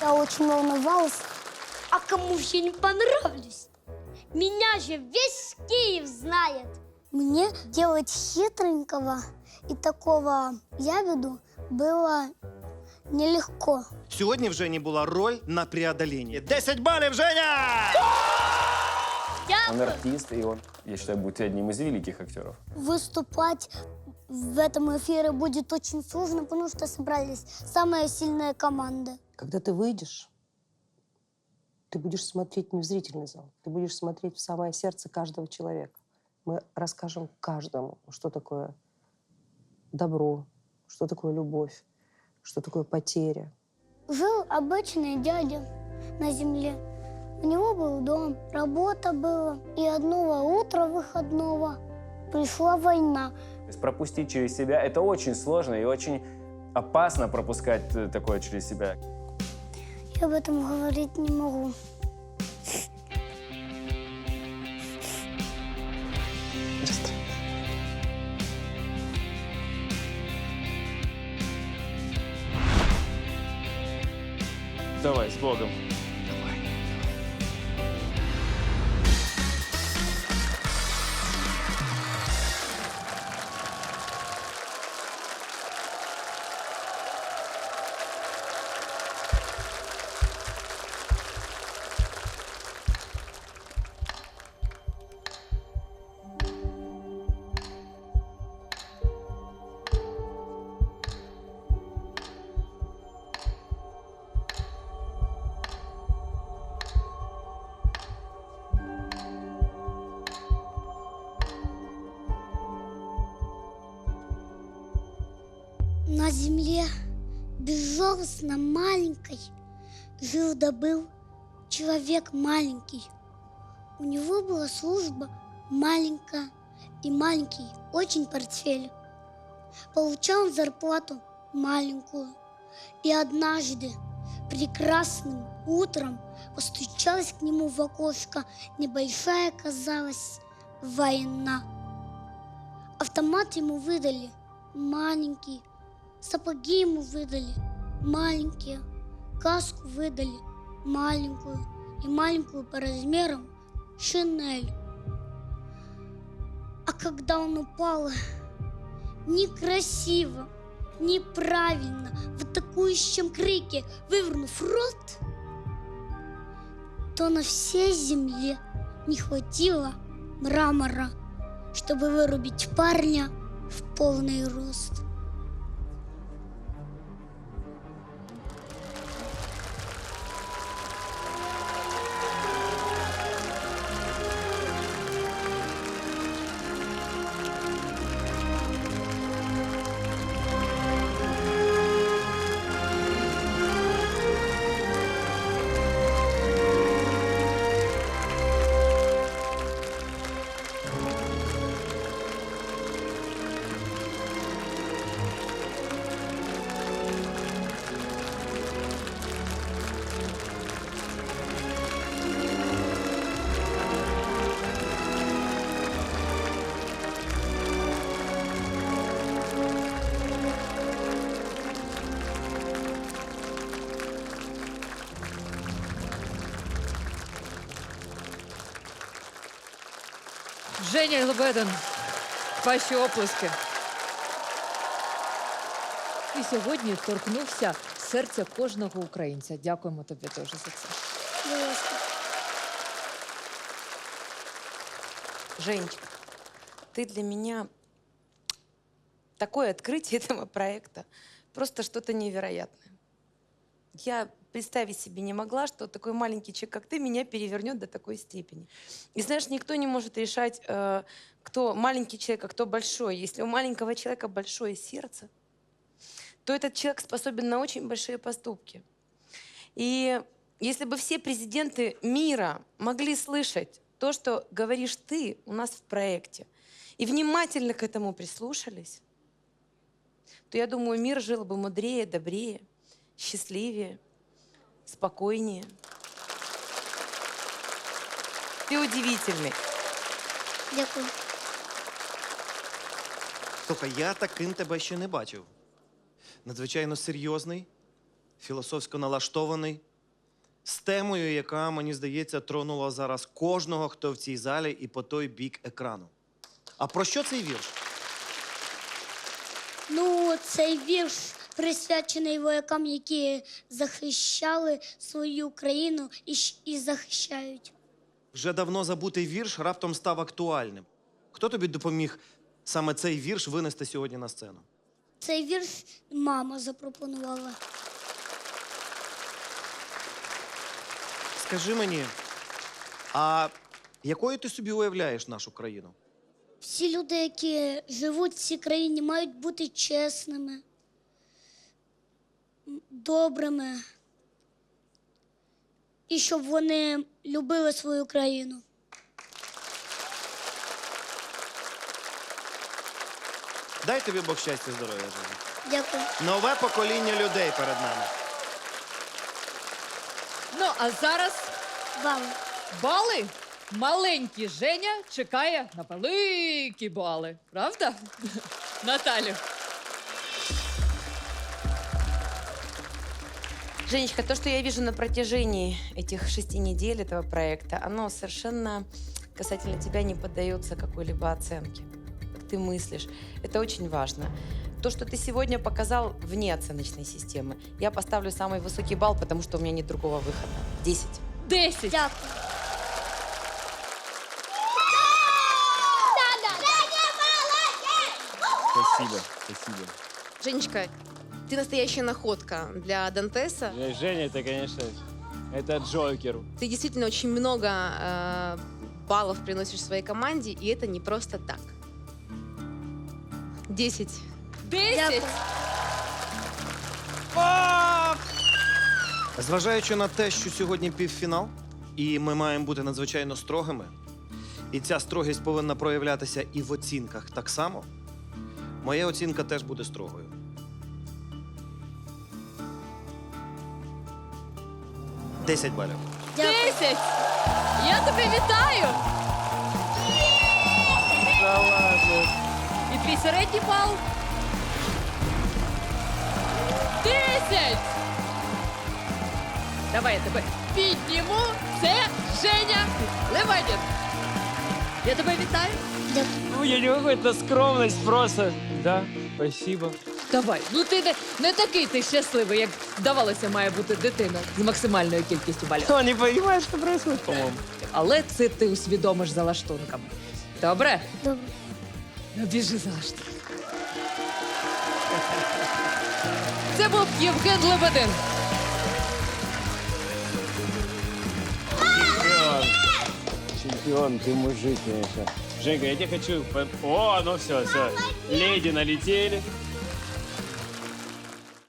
Я очень волновалась. А кому же я не понравлюсь? Меня же весь Киев знает. Мне делать хитренького и такого ябеду было нелегко. Сьогодні в Жені була роль на преодолінні. 10 балів, Женя! Он Дякую. артист, и он, я считаю, будет одним из великих актеров. Выступать в этом эфире будет очень сложно, потому что собрались самые сильные команды. Когда ты выйдешь, ты будешь смотреть не в зрительный зал, ты будешь смотреть в самое сердце каждого человека. Мы расскажем каждому, что такое добро, что такое любовь, что такое потеря. Жил обычный дядя на земле. У него был дом, работа была. И одного утра выходного пришла война. То есть пропустить через себя это очень сложно и очень опасно пропускать э, такое через себя. Я об этом говорить не могу. Давай, с Богом. На земле безжалостно маленькой жил да был человек маленький. У него была служба маленькая и маленький очень портфель. Получал он зарплату маленькую. И однажды прекрасным утром постучалась к нему в окошко небольшая, казалось, война. Автомат ему выдали маленький, Сапоги ему выдали маленькие, каску выдали маленькую и маленькую по размерам шинель. А когда он упал, некрасиво, неправильно, в атакующем крике, вывернув рот, то на всей земле не хватило мрамора, чтобы вырубить парня в полный рост. Женя Лебедин, ваші оплески. І сьогодні торкнувся серця кожного українця. Дякуємо тобі дуже за це. Будь ласка. Женечка, ты для меня такое открытие этого проекта. Просто что-то невероятное. Я представить себе не могла, что такой маленький человек, как ты, меня перевернет до такой степени. И знаешь, никто не может решать, э, кто маленький человек, а кто большой. Если у маленького человека большое сердце, то этот человек способен на очень большие поступки. И если бы все президенты мира могли слышать то, что говоришь ты у нас в проекте, и внимательно к этому прислушались, то я думаю, мир жил бы мудрее, добрее, счастливее, спокойнее. Ты удивительный. Дякую. Слухай, я таким тебе ще не бачив. Надзвичайно серйозний, філософсько налаштований, з темою, яка, мені здається, тронула зараз кожного, хто в цій залі і по той бік екрану. А про що цей вірш? Ну, цей вірш присвячений воякам, які захищали свою країну і, і захищають. Вже давно забутий вірш раптом став актуальним. Хто тобі допоміг саме цей вірш винести сьогодні на сцену? Цей вірш мама запропонувала. Скажи мені, а якою ти собі уявляєш нашу країну? Всі люди, які живуть в цій країні, мають бути чесними, добрими. І щоб вони любили свою країну. Дай тобі Бог щастя, здоров'я. Дякую. Нове покоління людей перед нами. Ну а зараз Бали. бали. Маленький Женя чекає на великі бали. Правда? Наталю. Женечка, то, что я вижу на протяжении этих шести недель этого проекта, оно совершенно касательно тебя не поддается какой-либо оценке. Как ты мыслишь. Это очень важно. То, что ты сегодня показал вне оценочной системы, я поставлю самый высокий балл, потому что у меня нет другого выхода. Десять. Десять. Дякую. Спасибо, спасибо. Женечка, ты настоящая находка для Дантеса. Жень- Женя, это, конечно, это Джокер. Ты действительно очень много э, баллов приносишь своей команде, и это не просто так. Десять. Десять. Зважаючи на те, що сьогодні півфінал, і ми маємо бути надзвичайно строгими, і ця строгість повинна проявлятися і в оцінках так само, моя оцінка теж буде строгою. Десять балів. Дякую. Десять. Я тебе вітаю. І твій середній бал. Десять. Давай я тебе підніму. Це Женя Леванін. Я тебе вітаю. Дякую. Ну, я не могу, это скромность просто. Да, спасибо. Давай, ну ти не, не такий ти щасливий, як здавалося, має бути дитина з максимальною кількістю балів. Он не понимает, что происходит, по-моему. Але це ти усвідомиш за лаштунками. Добре? Добре. Ну, біжи за лаштунками. Це був Євген Лебедин. Чемпион. Чемпион, ты мужик, конечно. Женька, я тебе хочу... по- О, ну все, все. Леди налетели.